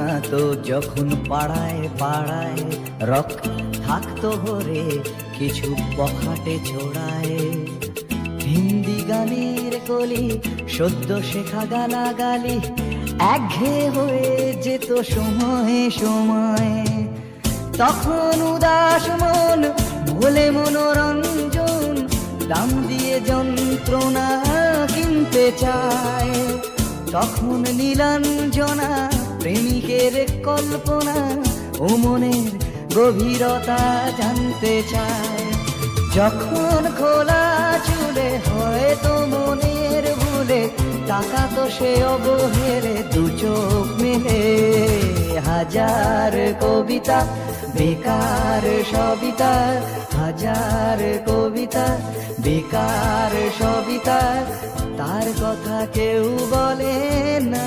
ঘনা তো যখন পাড়ায় পাড়ায় রক থাকতো ভরে, কিছু পখাটে ছোড়ায়। হিন্দি গানের কলি, সদ্য শেখা গালাগালি একঘেয়ে হয়ে যেত সময়ে সময়। তখন উদাস মন ভোলে মনোরঞ্জন, দাম দিয়ে যন্ত্রণা কিনতে চায়। তখন নীলাঞ্জনা প্রেমিকের কল্পনা ও মনের গভীরতা জানতে চায়। যখন খোলা চুলে হয়তো মনের ভুলে টাকা তো সে অবহেলে দু চোখ মেলে। হাজার কবিতা, বেকার সবিতা, হাজার কবিতা, বেকার সবিতা, তার কথা কেউ বলে না।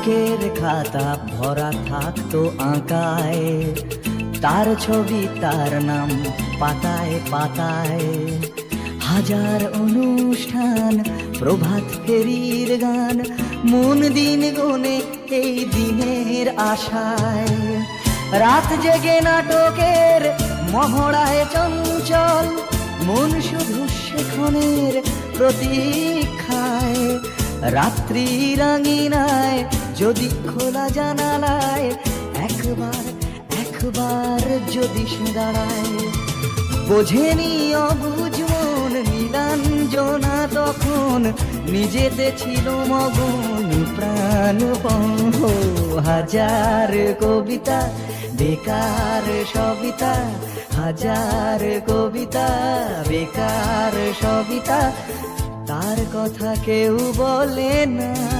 অঙ্কের খাতা ভরা থাকতো আঁকায়। তার ছবি, তার নাম পাতায় পাতায়। হাজার অনুষ্ঠান, প্রভাত ফেরির গান, মন দিন গুনে এই দিনের আশায়। রাত জেগে নাটকের মহড়ায় চঞ্চল, মন শুধু সেখনের প্রতীক্ষায়। রাত্রি রাঙিনায় যদি খোলা জানালায়, একবার একবার যদি সে দাঁড়ায়। বোঝেনি অবুঝ মন, নীলাঞ্জনা তখন নিজেতে ছিল মগন প্রাণ হাজার কবিতা, বেকার সবিতা, হাজার কবিতা, বেকার সবিতা, তার কথা কেউ বলে না।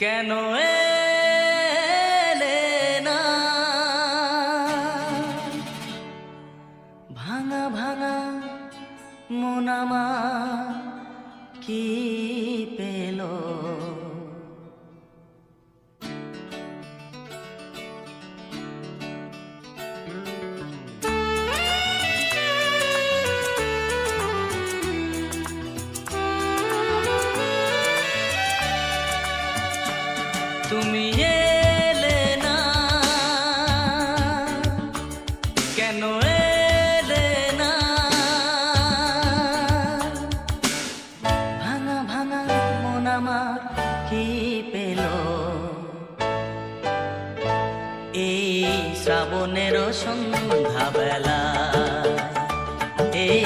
কেন এলে সন্ধ্যা বেলা এই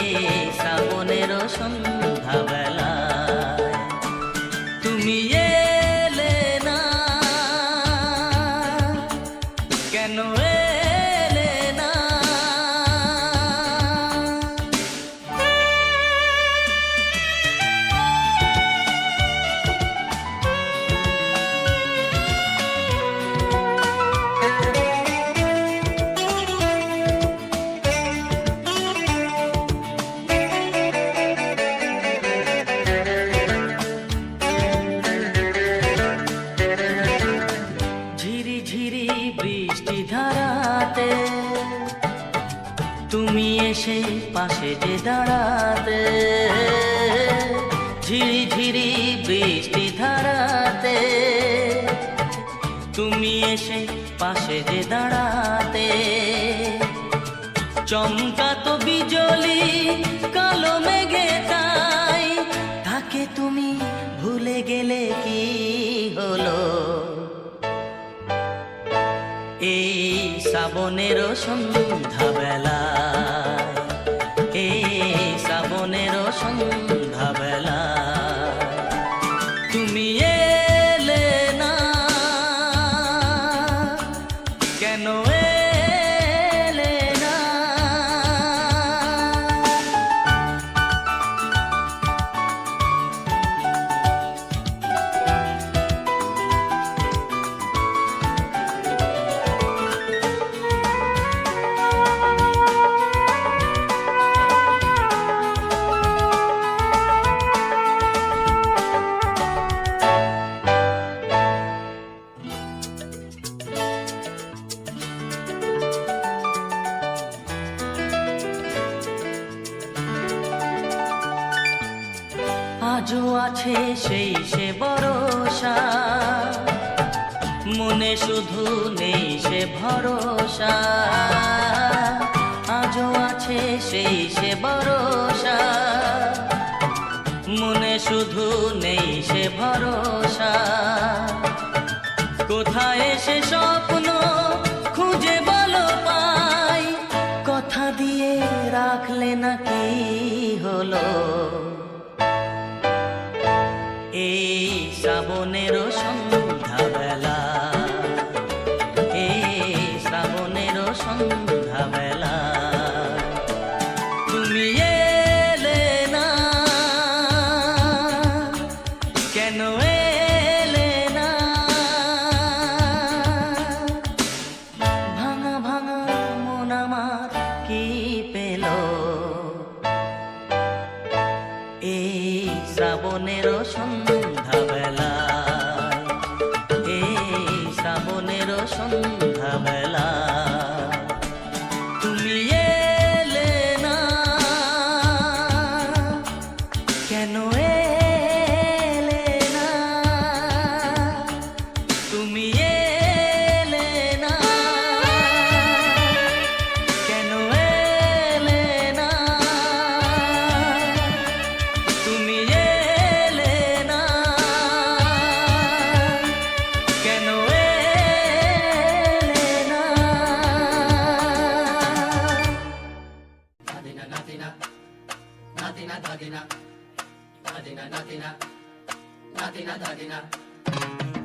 তুমি এসে পাশে যে দাঁড়াতে। চমকা তো বিজলি, কালো মেঘে তাই। তাকে তুমি ভুলে গেলে কি হলো? এই শ্রাবণের সন্ধ্যা আছে সেই সে ভরসা। মনে শুধু নেই সে ভরসা। আজও আছে সেই সে ভরসা। মনে শুধু নেই সে ভরসা। কোথায় সে স্বপ্ন খুঁজে বলো পাই। কথা দিয়ে রাখলে নাকি হলো? তুমি এলে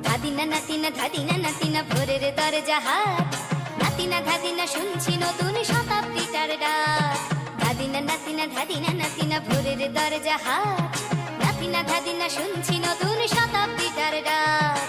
ধাদিনা নাতিনা ধাদিনা নাতিনা ভোরের দরজা হাট নাতিনা ধাদিনা শুনছি নতুন শতাব্দীটার ডাক ধাদিনা নাতিনা ধাদিনা নাতিনা ভোরের দরজা হাট নাতিনা ধাদিনা শুনছি নতুন শতাব্দীটার ডাক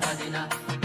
প্রেম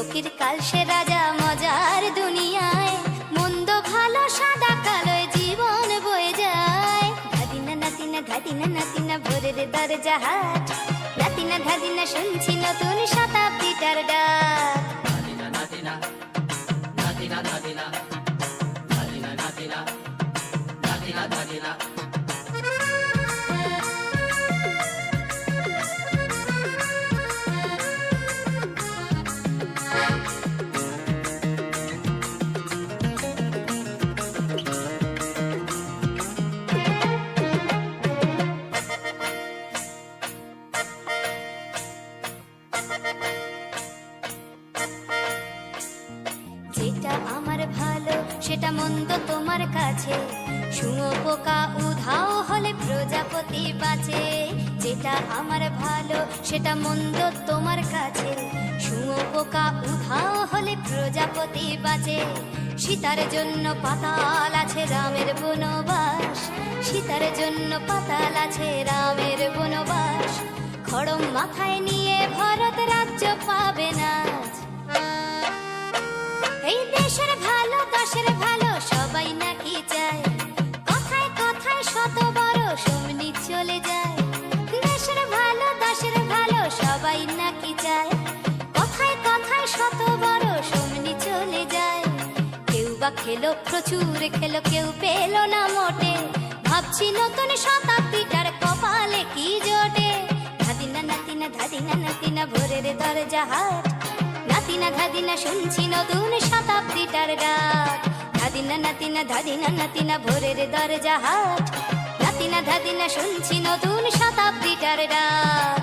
ফকির কাল সে রাজা মজার দুনিয়ায়। মন্দ, ভালো, সাদা, কালোয় জীবন বয়ে যায়। ধাদিনা নাতিনা ধাদিনা নাতিনা, ভোরের দরজা হাট নাতিনা ধাদিনা শুনছি নতুন শতাব্দীটার ডাক। যেটা আমার ভালো, সেটা মন্দ তোমার কাছে। পোকা হলে প্রজাপতি সীতার জন্য পাতাল আছে রামের বনবাস। সীতার জন্য পাতাল আছে রামের বনবাস। খড়ম মাথায় নিয়ে ভরত রাজ্য পাবে না এই দেশের ভালো দশের ভালো খেলো, প্রচুর খেলো, কেউ পেল না মোটে। ভাবছি নতুন শতাব্দীটার কপালে কি জোটে। ধাদিনা নাতিনা ধাদিনা নাতিনা, ভোরের দরজা হাট। নাতিনা ধাদিনা শুনছি নতুন শতাব্দীটার ডাক। ধাদিনা নাতিনা ধাদিনা নাতিনা, ভোরের দরজা হাট। নাতিনা ধাদিনা শুনছি নতুন শতাব্দীটার ডাক।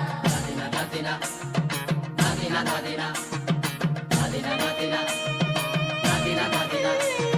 Dina Dadilas.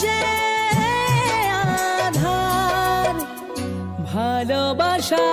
যে আধার ভালোবাসা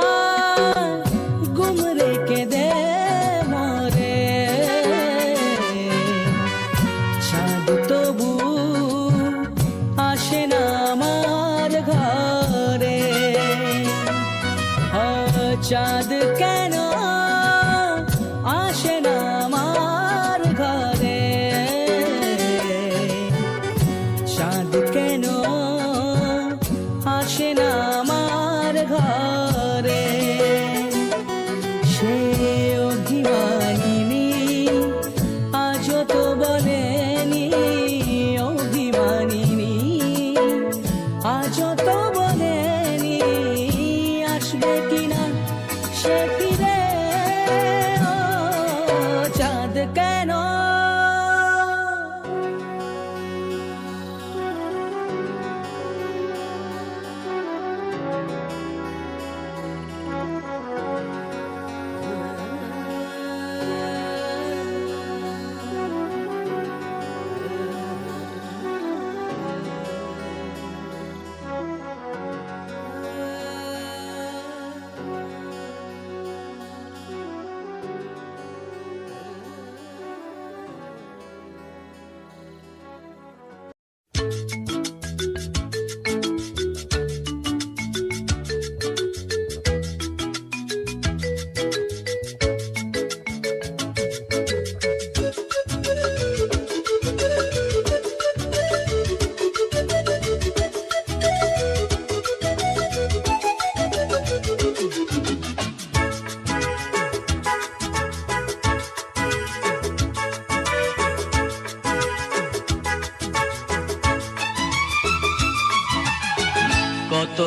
the can on.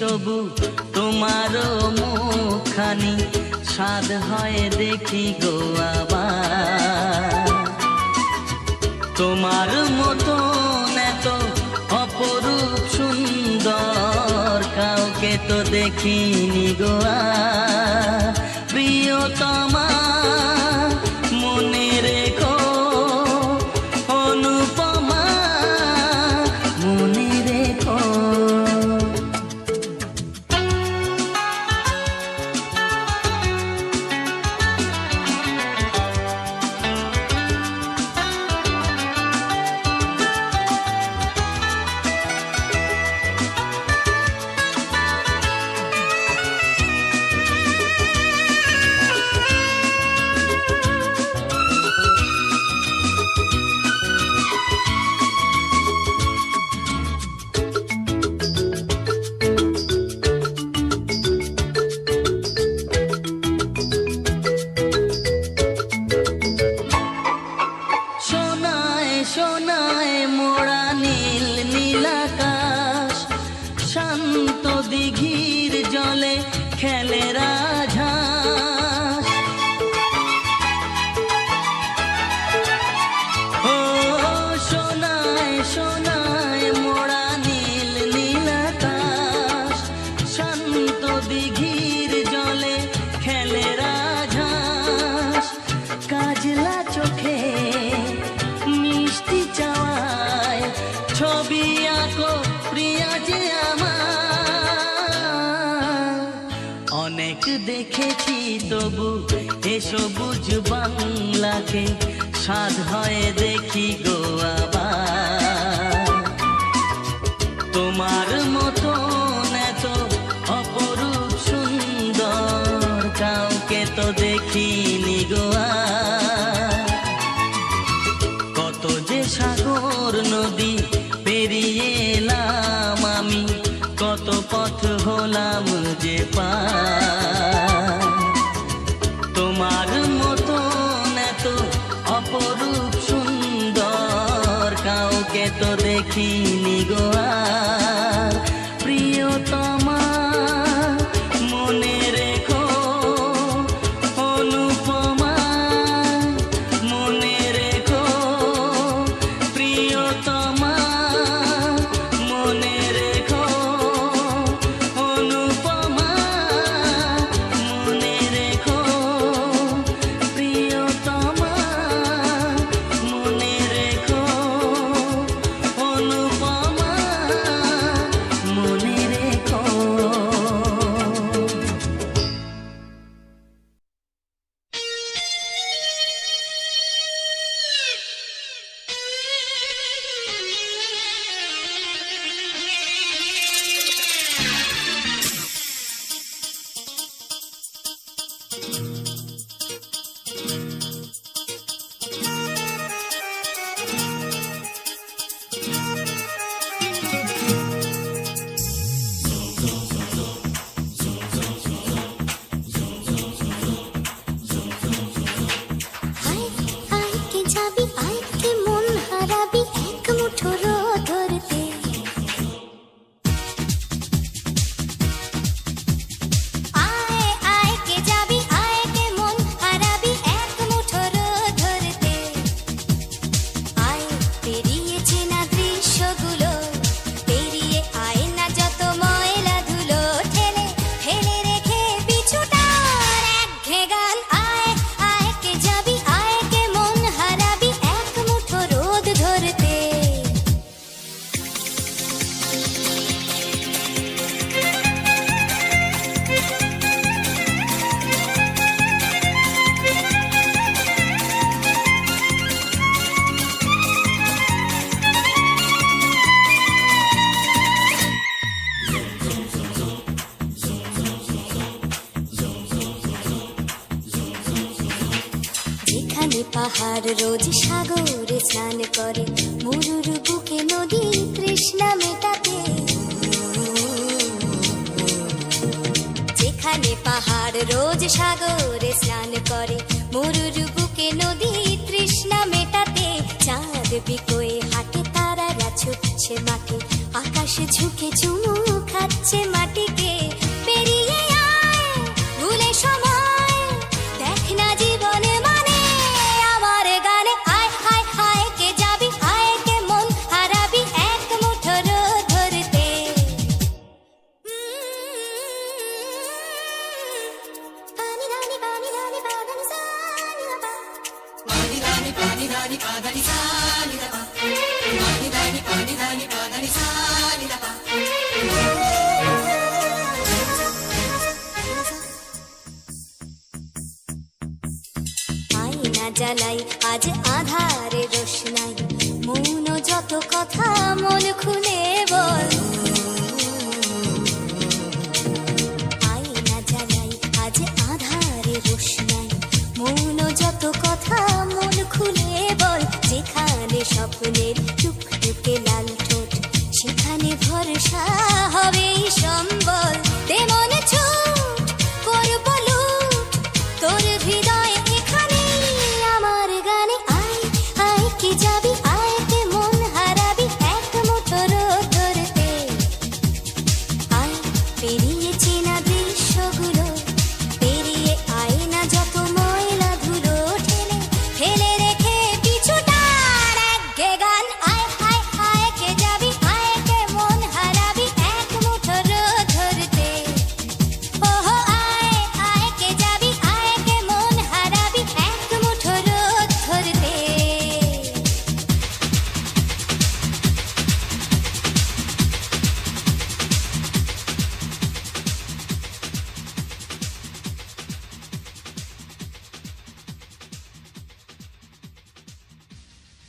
তবু তোমার মুখানি স্বাদ হয় দেখি গো তোমার মতো এত অপরূপ সুন্দর কাউকে তো দেখিনি গোয়া প্রিয়তমা तो पथ होलम जे पा রোজ সাগরে স্নান করে। মরুর বুকে নদী কৃষ্ণা মেটাতে। যেখানে পাহাড়, রোজ সাগরে স্নান করে। মরুর বুকে নদী তৃষ্ণা মেটাতে। চাঁদ বিকোয়ে হাটে, তারারা ছুটছে মাকে আকাশে ঝুঁকে চুমু যেখানে